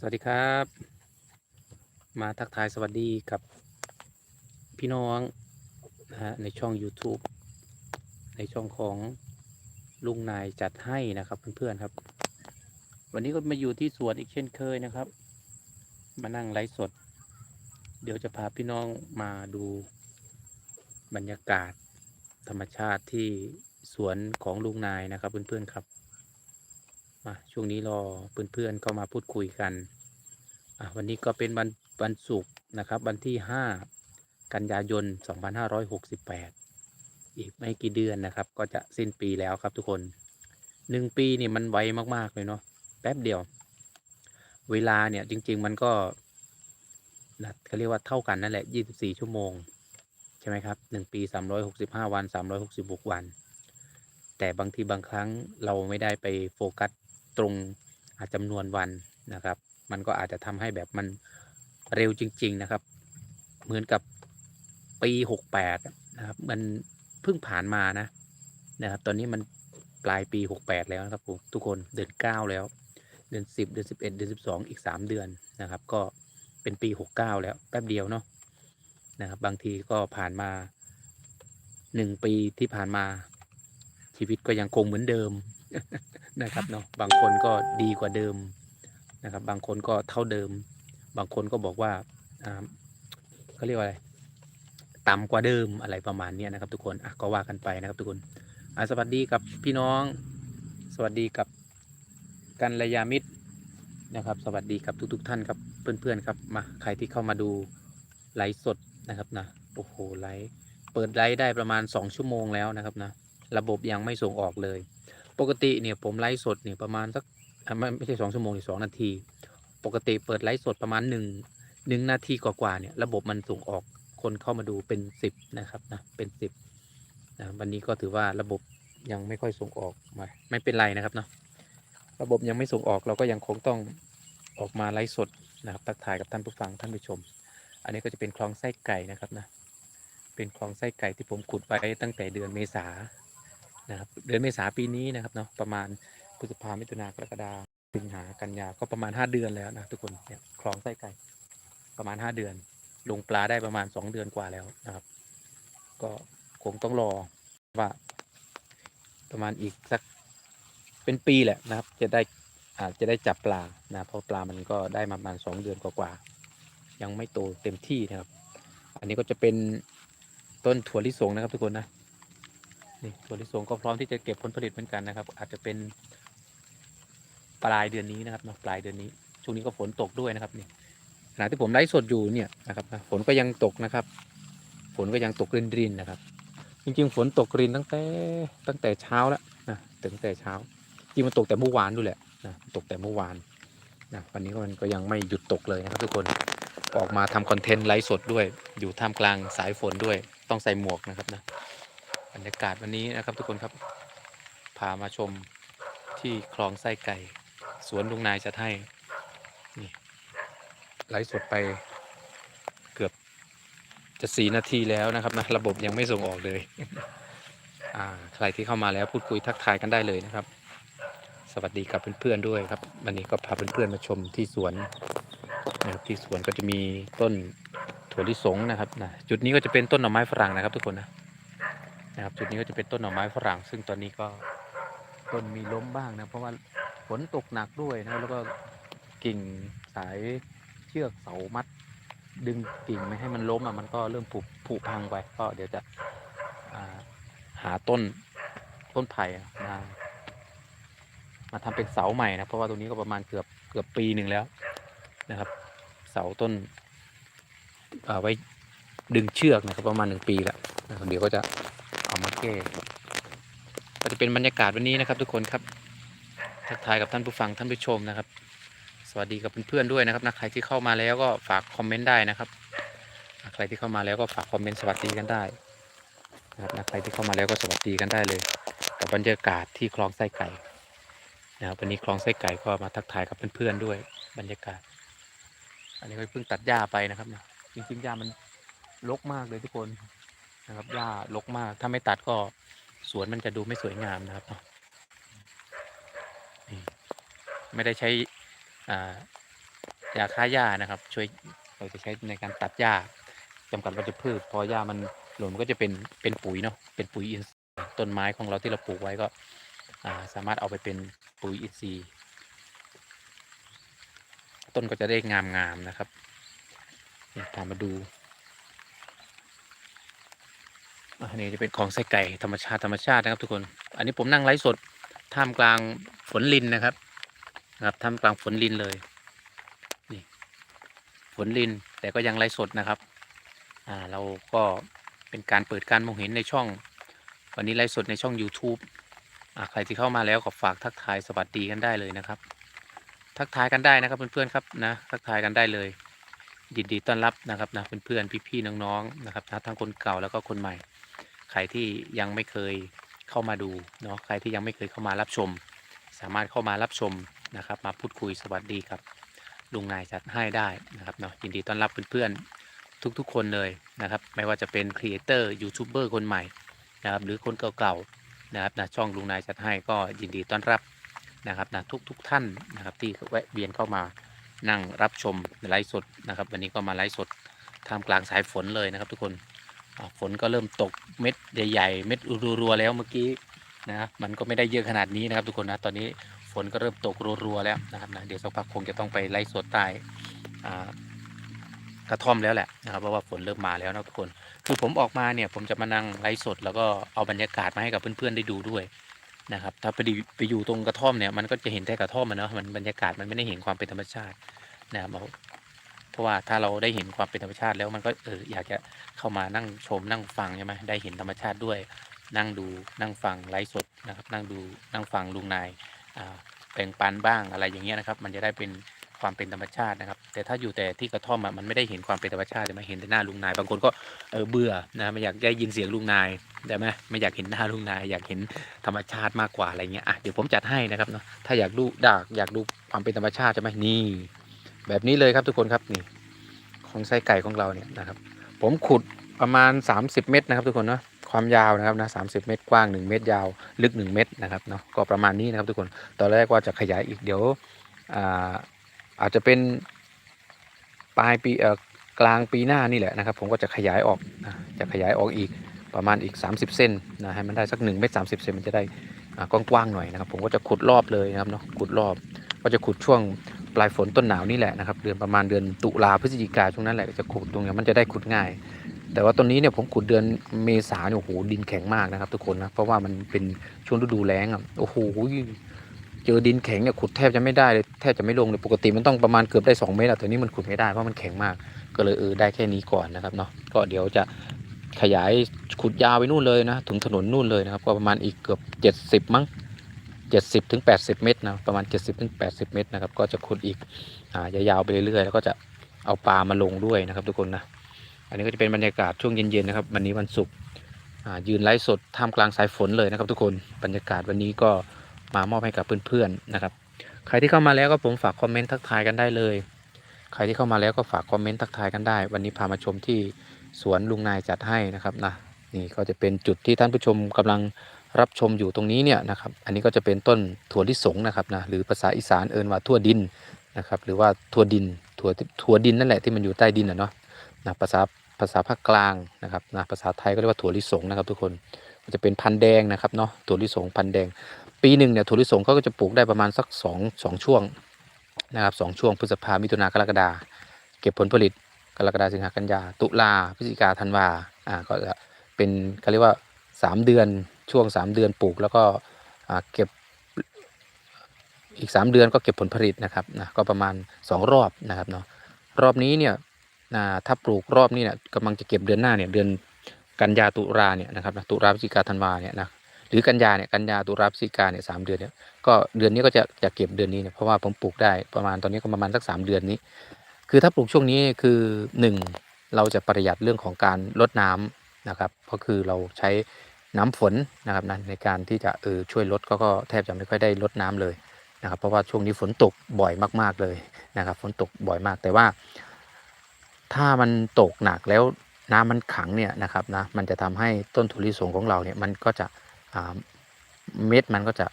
สวัสดีครับ มาทักทายสวัสดีกับพี่น้องนะฮะในช่อง YouTube ในช่องของลุงนายจัดให้นะครับเพื่อนๆครับ วันนี้ก็มาอยู่ที่สวนอีกเช่นเคยนะครับ มานั่งไลฟ์สด เดี๋ยวจะพาพี่น้องมาดูบรรยากาศธรรมชาติที่สวนของลุงนายนะครับเพื่อนๆครับมาช่วงนี้รอเพื่อนๆเข้ามาพูดคุยกัน วันนี้ก็เป็นวันวันศุกร์นะครับวันที่ 5 กันยายน 2568 อีกไม่กี่เดือนนะครับ ก็จะสิ้นปีแล้วครับทุกคนหนึ่งปีนี่มันไวมากๆเลยเนาะแป๊บเดียว เวลาเนี่ยจริง ๆ มันก็นะเขาเรียกว่าเท่ากันนั่นแหละ 24 ชั่วโมง ใช่ไหมครับหนึ่งปี 365 วัน 366 วัน แต่บางทีบางครั้งเราไม่ได้ไปโฟกัสตรงจำนวนวันนะครับ มันก็อาจจะทำให้แบบมันเร็วจริง ๆนะครับ เหมือนกับปี68นะครับ มันเพิ่งผ่านมานะนะครับ ตอนนี้มันปลายปี68แปดแล้วนะครับผมทุกคนเดือน9แล้ว เดือน10เดือน11เอ็ดเดือน12อีก3เดือนนะครับ ก็เป็นปี69แล้วแป๊บเดียวเนาะนะครับ บางทีก็ผ่านมา1ปีที่ผ่านมาชีวิตก็ยังคงเหมือนเดิมนะครับเนาะบางคนก็ดีกว่าเดิม นะครับ บางคนก็เท่าเดิม บางคนก็บอกว่าอ่าเขาเรียกว่าอะไรต่ำกว่าเดิมอะไรประมาณนี้นะครับ ทุกคนก็ว่ากันไปนะครับ ทุกคนสวัสดีกับพี่น้อง สวัสดีกับกันระยามิตรนะครับ สวัสดีกับทุกๆท่านครับเพื่อนๆครับมาใครที่เข้ามาดูไลฟ์สดนะครับนะโอ้โหไลฟ์เปิดไลฟ์ได้ประมาณ 2 ชั่วโมงแล้วนะครับนะระบบยังไม่ส่งออกเลย ปกติเนี่ยผมไลฟ์สดเนี่ยประมาณสัก ไม่ไม่ใช่สองชั่วโมงหรือสองนาที ปกติเปิดไลฟ์สดประมาณหนึ่งหนึ่งนาทีกว่าๆเนี่ย ระบบมันส่งออกคนเข้ามาดูเป็นสิบนะครับนะเป็นสิบนะวันนี้ก็ถือว่าระบบยังไม่ค่อยส่งออกมา ไม่เป็นไรนะครับเนาะระบบยังไม่ส่งออกเราก็ยังคงต้องออกมาไลฟ์สดนะครับทักทายกับท่านผู้ฟังท่านผู้ชม อันนี้ก็จะเป็นคลองไส้ไก่นะครับนะเป็นคลองไส้ไก่ที่ผมขุดไว้ตั้งแต่เดือนเมษานะครับเดือนเมษาปีนี้นะครับเนาะประมาณ พฤษภามิถุนากรกฎาสิงหากันยาก็ประมาณ 5 เดือนแล้วนะทุกคนเนี่ยคลองไส้ไก่ประมาณ 5 เดือน ลงปลาได้ประมาณ 2 เดือนกว่าแล้วนะครับ ก็คงต้องรอว่าประมาณอีกสักเป็นปีแหละนะครับ จะได้อาจจะได้จับปลานะเพราะปลามันก็ได้มาประมาณ 2 เดือนกว่าๆยังไม่โตเต็มที่นะครับ อันนี้ก็จะเป็นต้นถั่วลิสงนะครับทุกคนนะนี่ถั่วลิสงก็พร้อมที่จะเก็บผลผลิตเหมือนกันนะครับ อาจจะเป็น ปลายเดือนนี้นะครับเนาะปลายเดือนนี้ช่วงนี้ก็ฝนตกด้วยนะครับนี่ขณะที่ผมไลฟ์สดอยู่เนี่ยนะครับฝนก็ยังตกนะครับ ฝนก็ยังตกรินรินๆนะครับ จริงๆ ฝนตกรินตั้งแต่ตั้งแต่เช้าแล้วนะตั้งแต่เช้าจริงมันตกแต่เมื่อวานด้วยแหละนะตกแต่เมื่อวานนะวันนี้ก็มันก็ยังไม่หยุดตกเลยนะครับทุกคนออกมาทำคอนเทนต์ไลฟ์สดด้วย อยู่ท่ามกลางสายฝนด้วยต้องใส่หมวกนะครับนะบรรยากาศวันนี้นะครับทุกคนครับพามาชมที่คลองไส้ไก่ สวนลุงนายจะให้นี่ไลฟ์สดไปเกือบจะสี่นาทีแล้วนะครับนะระบบยังไม่ส่งออกเลยอ่าใครที่เข้ามาแล้วพูดคุยทักทายกันได้เลยนะครับ สวัสดีกับเพื่อนๆด้วยครับ วันนี้ก็พาเพื่อนๆมาชมที่สวนนะครับที่สวนก็จะมีต้นถั่วลิสงนะครับนะจุดนี้ก็จะเป็นต้นหน่อไม้ฝรั่งนะครับ ทุกคนนะนะครับจุดนี้ก็จะเป็นต้นหน่อไม้ฝรั่ง ซึ่งตอนนี้ก็ต้นมีล้มบ้างนะเพราะว่า ฝนตกหนักด้วยนะแล้วก็กิ่งสายเชือกเสามัด ดึงกิ่งไม่ให้มันล้มอะมันก็เริ่มผุผุพังไป ก็เดี๋ยวจะาหาต้นต้นไผ่มามาทำเป็นเสาใหม่นะเพราะว่าตรงนี้ก็ประมาณเกือบเกือบปีหนึ่งแล้วนะครับ เสาต้นเอาไว้ดึงเชือกนะครับประมาณหนึ่งปีแล้วเดี๋ยวก็จะเอามาแก้ก็จะเป็นบรรยากาศวันนี้นะครับทุกคนครับ ทักทายกับท่านผู้ฟังท่านผู้ชมนะครับ สวัสดีกับเพื่อนๆด้วยนะครับนะใครที่เข้ามาแล้วก็ฝากคอมเมนต์ได้นะครับใครที่เข้ามาแล้วก็ฝากคอมเมนต์สวัสดีกันได้นะครับนะใครที่เข้ามาแล้วก็สวัสดีกันได้เลย กับบรรยากาศที่คลองไส้ไก่นะครับวันนี้คลองไส้ไก่ก็มาทักทายกับเพื่อนๆด้วย บรรยากาศ อันนี้ก็เพิ่งตัดหญ้าไปนะครับนะจริงๆหญ้ามันรกมากเลยทุกคนนะครับหญ้ารกมากถ้าไม่ตัดก็สวนมันจะดูไม่สวยงามนะครับเนาะ ไม่ได้ใช้ยาฆ่าหญ้านะครับ ช่วยเราจะใช้ในการตัดหญ้าจำกัดวัชพืช พอหญ้ามันหล่นมันก็จะเป็นเป็นปุ๋ยเนาะเป็นปุ๋ยอินทรีย์ต้นไม้ของเราที่เราปลูกไว้ก็สามารถเอาไปเป็นปุ๋ยอินทรีย์ต้นก็จะได้งามๆนะครับพามาดูอันนี้จะเป็นของไส้ไก่ธรรมชาติธรรมชาตินะครับทุกคน อันนี้ผมนั่งไลฟ์สดท่ามกลางฝนลินนะครับ นะครับท่ามกลางฝนลินเลยนี่ฝนลินแต่ก็ยังไลฟ์สดนะครับอ่าเราก็เป็นการเปิดการมองเห็นในช่อง วันนี้ไลฟ์สดในช่อง YouTube อ่าใครที่เข้ามาแล้วก็ฝากทักทายสวัสดีกันได้เลยนะครับ ทักทายกันได้นะครับเพื่อนๆครับนะทักทายกันได้เลย ยินดีต้อนรับนะครับนะเพื่อนๆพี่ๆน้องๆนะครับนะทั้งคนเก่าแล้วก็คนใหม่ ใครที่ยังไม่เคยเข้ามาดูเนาะใครที่ยังไม่เคยเข้ามารับชม สามารถเข้ามารับชม นะครับ มาพูดคุยสวัสดีครับลุงนายจัดให้ได้นะครับเนาะยินดีต้อนรับเพื่อนๆทุกๆ คนเลยนะครับ ไม่ว่าจะเป็นครีเอเตอร์ยูทูบเบอร์คนใหม่นะครับหรือคนเก่าๆนะครับนะช่องลุงนายจัดให้ก็ยินดีต้อนรับนะครับนะทุกทุกท่านนะครับที่แวะเวียนเข้ามานั่งรับชมไลฟ์สดนะครับ วันนี้ก็มาไลฟ์สดท่ามกลางสายฝนเลยนะครับ ทุกคนฝนก็เริ่มตกเม็ดใหญ่ๆเม็ดรัวๆแล้วเมื่อกี้นะมันก็ไม่ได้เยอะขนาดนี้นะครับ ทุกคนนะตอนนี้ ฝนก็เริ่มตกรัวๆแล้วนะครับนะเดี๋ยวสักพักคงจะต้องไปไลฟ์สดใต้กระท่อมแล้วแหละนะครับเพราะว่าฝนเริ่มมาแล้วนะทุกคน คือผมออกมาเนี่ยผมจะมานั่งไลฟ์สด แล้วก็เอาบรรยากาศมาให้กับเพื่อนๆได้ดูด้วยนะครับ ถ้าไปดิไปอยู่ตรงกระท่อมเนี่ยมันก็จะเห็นแต่กระท่อมมันเนาะมันบรรยากาศมันไม่ได้เห็นความเป็นธรรมชาตินะครับเพราะว่าถ้าเราได้เห็นความเป็นธรรมชาติแล้วมันก็เอออยากจะเข้ามานั่งชมนั่งฟังใช่ไหมได้เห็นธรรมชาติด้วย นั่งดูนั่งฟังไลฟ์สดนะครับ นั่งดูนั่งฟังลุงนาย แบ่งปันบ้างอะไรอย่างเงี้ยนะครับ มันจะได้เป็นความเป็นธรรมชาตินะครับ แต่ถ้าอยู่แต่ที่กระท่อมมันไม่ได้เห็นความเป็นธรรมชาติจะมาเห็นแต่หน้าลุงนาย บางคนก็เออเบื่อนะไม่อยากได้ยินเสียงลุงนายได้ไหมไม่อยากเห็นหน้าลุงนาย อยากเห็นธรรมชาติมากกว่าอะไรเงี้ยอะเดี๋ยวผมจัดให้นะครับเนาะถ้าอยากดูดากอยากดูความเป็นธรรมชาติใช่ไหมนี่ แบบนี้เลยครับทุกคนครับนี่ ของไส้ไก่ของเราเนี่ยนะครับ ผมขุดประมาณ 30 เมตรนะครับทุกคนเนาะ ความยาวนะครับนะ30เมตรกว้าง 1 เมตรยาวลึก 1 เมตรนะครับเนาะก็ประมาณนี้นะครับทุกคนตอนแรกว่าจะขยายอีกเดี๋ยวอ่าอาจจะเป็นปลายปีเอ่อกลางปีหน้านี่แหละนะครับ ผมก็จะขยายออกนะจะขยายออกอีกประมาณอีก 30เส้นนะให้มันได้สัก1เมตร30เซนมันจะได้อ่ากว้างๆหน่อยนะครับ ผมก็จะขุดรอบเลยนะครับเนาะขุดรอบก็จะขุดช่วงปลายฝนต้นหนาวนี่แหละนะครับเดือนประมาณเดือนตุลาพฤศจิกาช่วงนั้นแหละจะขุดตรงเนี้ยมันจะได้ขุดง่าย แต่ว่าตอนนี้เนี่ยผมขุดเดือนเมษาเนี่ยโอ้โหดินแข็งมากนะครับ ทุกคนนะเพราะว่ามันเป็นช่วงฤดูแล้งอะโอ้โหเจอดินแข็งเนี่ยขุดแทบจะไม่ได้เลยแทบจะไม่ลงเลยปกติมันต้องประมาณเกือบได้ 2 เมตรอะแต่นี้มันขุดไม่ได้เพราะมันแข็งมาก ก็เลยเออได้แค่นี้ก่อนนะครับเนาะก็เดี๋ยวจะขยายขุดยาวไปนู่นเลยนะถึงถนนนู่นเลยนะครับก็ประมาณอีกเกือบ 70 มั้ง70ถึง80 เมตรนะประมาณ 70ถึง80 เมตรนะครับก็จะขุดอีกอ่ายาวๆไปเรื่อยๆ แล้วก็จะเอาปลามาลงด้วยนะครับทุกคนนะ อันนี้ก็จะเป็นบรรยากาศช่วงเย็นๆนะครับ วันนี้วันศุกร์ยืนไลฟ์สดท่ามกลางสายฝนเลยนะครับ ทุกคนบรรยากาศวันนี้ก็มามอบให้กับเพื่อนๆนะครับ ใครที่เข้ามาแล้วก็ผมฝากคอมเมนต์ทักทายกันได้เลย ใครที่เข้ามาแล้วก็ฝากคอมเมนต์ทักทายกันได้ วันนี้พามาชมที่สวนลุงนายจัดให้นะครับนะนี่ก็จะเป็นจุดที่ท่านผู้ชมกำลังรับชมอยู่ตรงนี้เนี่ยนะครับ อันนี้ก็จะเป็นต้นถั่วลิสงนะครับนะหรือภาษาอีสานเอิ้นว่าทั่วดินนะครับ หรือว่าทั่วดินถั่วถั่วดินนั่นแหละที่มันอยู่ใต้ดินนะเนาะ นะภาษาภาษาภาคกลางนะครับนะภาษาไทยก็เรียกว่าถั่วลิสงนะครับ ทุกคนก็จะเป็นพันแดงนะครับเนาะถั่วลิสงพันแดง ปีหนึ่งเนี่ยถั่วลิสงเขาก็จะปลูกได้ประมาณสักสองสองช่วงนะครับสองช่วงพฤษภามิถุนากรกฎาเก็บผลผลิตกรกฎาสิงหากันยาตุลาพฤศจิกาธันวาอ่าก็จะเป็นเขาเรียกว่าสามเดือนช่วงสามเดือนปลูกแล้วก็อ่าเก็บอีกสามเดือนก็เก็บผลผลิตนะครับนะก็ประมาณสองรอบนะครับเนาะรอบนี้เนี่ย อ่าถ้าปลูกรอบนี้เนี่ยกำลังจะเก็บเดือนหน้าเนี่ยเดือนกันยาตุลาเนี่ยนะครับนะตุลาพฤศจิกาธันวาเนี่ยนะหรือกันยาเนี่ยกันยาตุลาพฤศจิกาเนี่ยสามเดือนเนี่ยก็เดือนนี้ก็จะจะเก็บเดือนนี้เนี่ยเพราะว่าผมปลูกได้ประมาณตอนนี้ก็ประมาณสักสามเดือนนี้ คือถ้าปลูกช่วงนี้คือหนึ่งเราจะประหยัดเรื่องของการลดน้ำนะครับก็คือเราใช้น้ำฝนนะครับนะในการที่จะเออช่วยลดก็ก็แทบจะไม่ค่อยได้ลดน้ำเลยนะครับเพราะว่าช่วงนี้ฝนตกบ่อยมาก ๆเลยนะครับฝนตกบ่อยมากแต่ว่า ถ้ามันตกหนักแล้วน้ำมันขังเนี่ยนะครับนะมันจะทำให้ต้นทุนลิสงของเราเนี่ยมันก็จะเม็ดมันก็จะ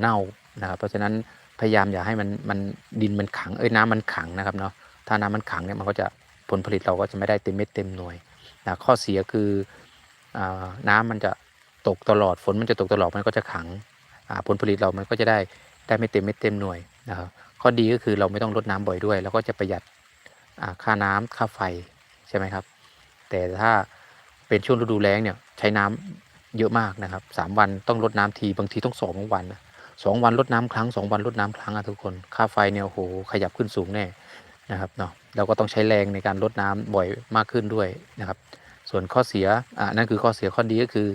เน่านะครับ เพราะฉะนั้นพยายามอย่าให้มันมันดินมันขังเอ้ยน้ำมันขังนะครับเนาะถ้าน้ำมันขังเนี่ยมันก็จะผลผลิตเราก็จะไม่ได้เต็มเม็ดเต็มหน่วยนะข้อเสียคืออน้ำมันจะตกตลอดฝนมันจะตกตลอดมันก็จะขังผลผลิตเรามันก็จะได้ได้ไม่เต็มเม็ดเต็มหน่วยนะครับข้อดีก็คือเราไม่ต้องรดน้ำบ่อยด้วย แล้วก็จะประหยัด ค่าน้ำค่าไฟใช่ไหมครับ แต่ถ้าเป็นช่วงฤดูแล้งเนี่ยใช้น้ำเยอะมากนะครับสามวันต้องรดน้ำทีบางทีต้องสองวันสองวันรดน้ำครั้งสองวันรดน้ำครั้งอะทุกคนค่าไฟเนี่ยโอ้โหขยับขึ้นสูงแน่นะครับเนาะเราก็ต้องใช้แรงในการรดน้ำบ่อยมากขึ้นด้วยนะครับ ส่วนข้อเสียอ่านั่นคือข้อเสียข้อดีก็คือ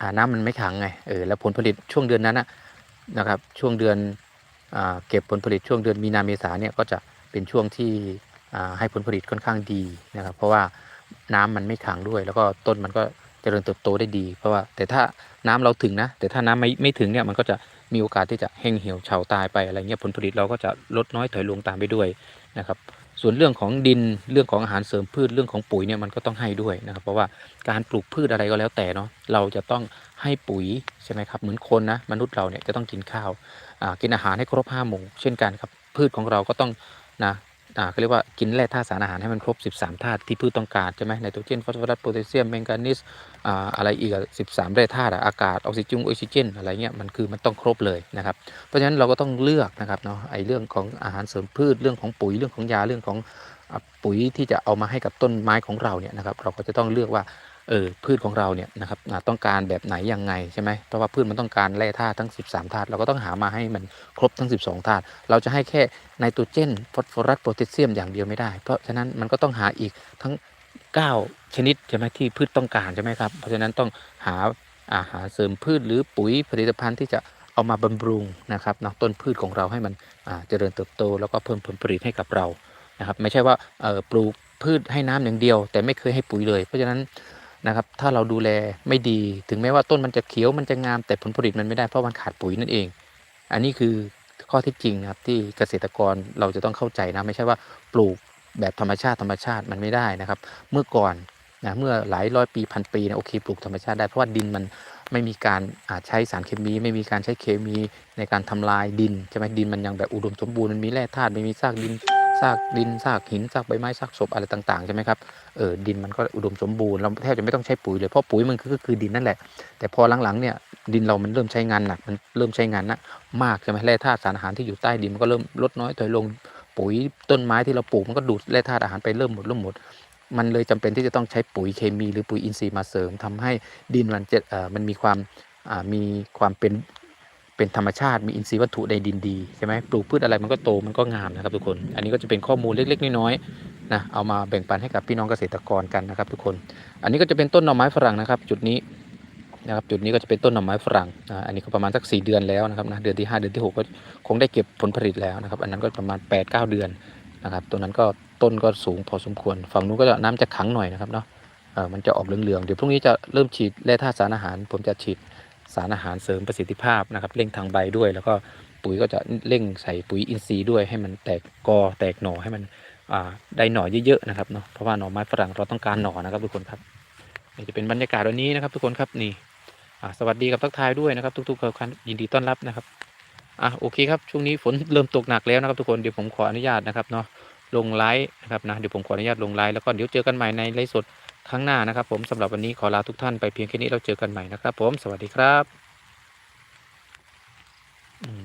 อ่าน้ำมันไม่ขังไงเออแล้วผลผลิตช่วงเดือนนั้นนะนะครับช่วงเดือนอ่าเก็บผลผลิตช่วงเดือนมีนาเมษาเนี่ยก็จะเป็นช่วงที่ ให้ผลผลิตค่อนข้างดีนะครับ เพราะว่าน้ำมันไม่ขังด้วย แล้วก็ต้นมันก็เจริญเติบโตได้ดี เพราะว่าแต่ถ้าน้ำเราถึงนะ แต่ถ้าน้ำไม่ไม่ถึงเนี่ยมันก็จะมีโอกาสที่จะแห้งเหี่ยวเฉาตายไปอะไรเงี้ยผลผลิตเราก็จะลดน้อยถอยลงตามไปด้วยนะครับส่วนเรื่องของดินเรื่องของอาหารเสริมพืชเรื่องของปุ๋ยเนี่ยมันก็ต้องให้ด้วยนะครับ เพราะว่าการปลูกพืชอะไรก็แล้วแต่เนาะเราจะต้องให้ปุ๋ยใช่ไหมครับเหมือนคนนะมนุษย์เราเนี่ยจะต้องกินข้าวกินอาหารให้ครบห้าหมู่เช่นกันครับพืชของเราก็ต้องนะ อ่าเขาเรียกว่ากินแร่ธาตุสารอาหารให้มันครบ 13 ธาตุที่พืชต้องการใช่ไหมไนโตรเจนฟอสฟอรัสโพแทสเซียมแมงกานีสอ่าอะไรอีกสิบสามแร่ธาตุอากาศออกซิเจนออกซิเจนอะไรเงี้ยมันคือมันต้องครบเลยนะครับเพราะฉะนั้นเราก็ต้องเลือกนะครับเนาะไอเรื่องของอาหารเสริมพืชเรื่องของปุ๋ยเรื่องของยาเรื่องของปุ๋ยที่จะเอามาให้กับต้นไม้ของเราเนี่ยนะครับเราก็จะต้องเลือกว่า เออพืชของเราเนี่ยนะครับต้องการแบบไหนยังไงใช่ไหมเพราะว่าพืชมันต้องการแร่ธาตุทั้ง 13ธาตุเราก็ต้องหามาให้มันครบทั้ง 12ธาตุเราจะให้แค่ไนโตรเจนฟอสฟอรัสโพแทสเซียมอย่างเดียวไม่ได้ เพราะฉะนั้นมันก็ต้องหาอีกทั้ง 9 ชนิดใช่ไหมที่พืชต้องการใช่ไหมครับเพราะฉะนั้นต้องหาอาหารเสริมพืชหรือปุ๋ยผลิตภัณฑ์ที่จะเอามาบำรุงนะครับนะต้นพืชของเราให้มันเจริญเติบโต แล้วก็เพิ่มผลผลิตให้กับเรานะครับไม่ใช่ว่าปลูกพืชให้น้ำอย่างเดียว แต่ไม่เคยให้ปุ๋ยเลย เพราะฉะนั้น นะครับ ถ้าเราดูแลไม่ดี ถึงแม้ว่าต้นมันจะเขียวมันจะงาม แต่ผลผลิตมันไม่ได้เพราะมันขาดปุ๋ยนั่นเอง อันนี้คือข้อที่จริงนะครับที่เกษตรกรเราจะต้องเข้าใจนะไม่ใช่ว่าปลูกแบบธรรมชาติธรรมชาติมันไม่ได้นะครับ เมื่อก่อนนะเมื่อหลายร้อยปีพันปีนะโอเคปลูกธรรมชาติได้เพราะว่าดินมันไม่มีการอ่าใช้สารเคมี ไม่มีการใช้เคมีในการทำลายดินใช่ไหมดินมันยังแบบอุดมสมบูรณ์มันมีแร่ธาตุไม่มีซากดิน ซากดินซากหินซากใบไม้ซากศพอะไรต่างๆใช่ไหมครับเออดินมันก็อุดมสมบูรณ์เราแทบจะไม่ต้องใช้ปุ๋ยเลยเพราะปุ๋ยมันก็คือดินนั่นแหละ แต่พอหลังๆเนี่ยดินเรามันเริ่มใช้งานหนักมันเริ่มใช้งานนักมากใช่ไหมแร่ธาตุสารอาหารที่อยู่ใต้ดินมันก็เริ่มลดน้อยถอยลงปุ๋ยต้นไม้ที่เราปลูกมันก็ดูดแร่ธาตุอาหารไปเริ่มหมดเริ่มหมดมันเลยจำเป็นที่จะต้องใช้ปุ๋ยเคมีหรือปุ๋ยอินทรีย์มาเสริมทำให้ดินมันจะเออมันมีความอ่ามีความเป็น เป็นธรรมชาติมีอินทรีย์วัตถุในดินดีใช่ไหมปลูกพืชอะไรมันก็โตมันก็งามนะครับทุกคน อันนี้ก็จะเป็นข้อมูลเล็ก ๆ น้อยๆนะเอามาแบ่งปันให้กับพี่น้องเกษตรกรกันนะครับ ทุกคน อันนี้ก็จะเป็นต้นหน่อไม้ฝรั่งนะครับ จุดนี้นะครับจุดนี้ก็จะเป็นต้นหน่อไม้ฝรั่งอันนี้ก็ประมาณสัก 4 เดือนแล้วนะครับนะเดือนที่ 5 เดือนที่ 6 ก็คงได้เก็บผลผลิตแล้วนะครับ อันนั้นก็ประมาณ 8 9 เดือนนะครับตัวนั้นก็ต้นก็สูงพอสมควร ฝั่งนู้นก็จะน้ำจะขังหน่อยนะครับเนาะเออมันจะออกเหลืองๆเดี๋ยวพรุ่งนี้จะเริ่มฉีดแร่ธาตุสารอาหาร ผมจะฉีด สารอาหารเสริมประสิทธิภาพนะครับเร่งทางใบด้วย แล้วก็ปุ๋ยก็จะเร่งใส่ปุ๋ยอินทรีย์ด้วยให้มันแตกกอแตกหน่อให้มันได้หน่อเยอะๆนะครับเนาะเพราะว่าหน่อไม้ฝรั่งเราต้องการหน่อนะครับทุกคนครับนี่จะเป็นบรรยากาศวันนี้นะครับ ทุกคนครับนี่สวัสดีกับทักทายด้วยนะครับ ทุกๆคนยินดีต้อนรับนะครับอะโอเคครับช่วงนี้ฝนเริ่มตกหนักแล้วนะครับทุกคนเดี๋ยวผมขออนุญาตนะครับเนาะลงไลฟ์นะครับนะเดี๋ยวผมขออนุญาตลงไลฟ์แล้วก็เดี๋ยวเจอกันใหม่ในไลฟ์สด ครั้งหน้านะครับผมสำหรับวันนี้ขอลาทุกท่านไปเพียงแค่นี้เราเจอกันใหม่นะครับผมสวัสดีครับ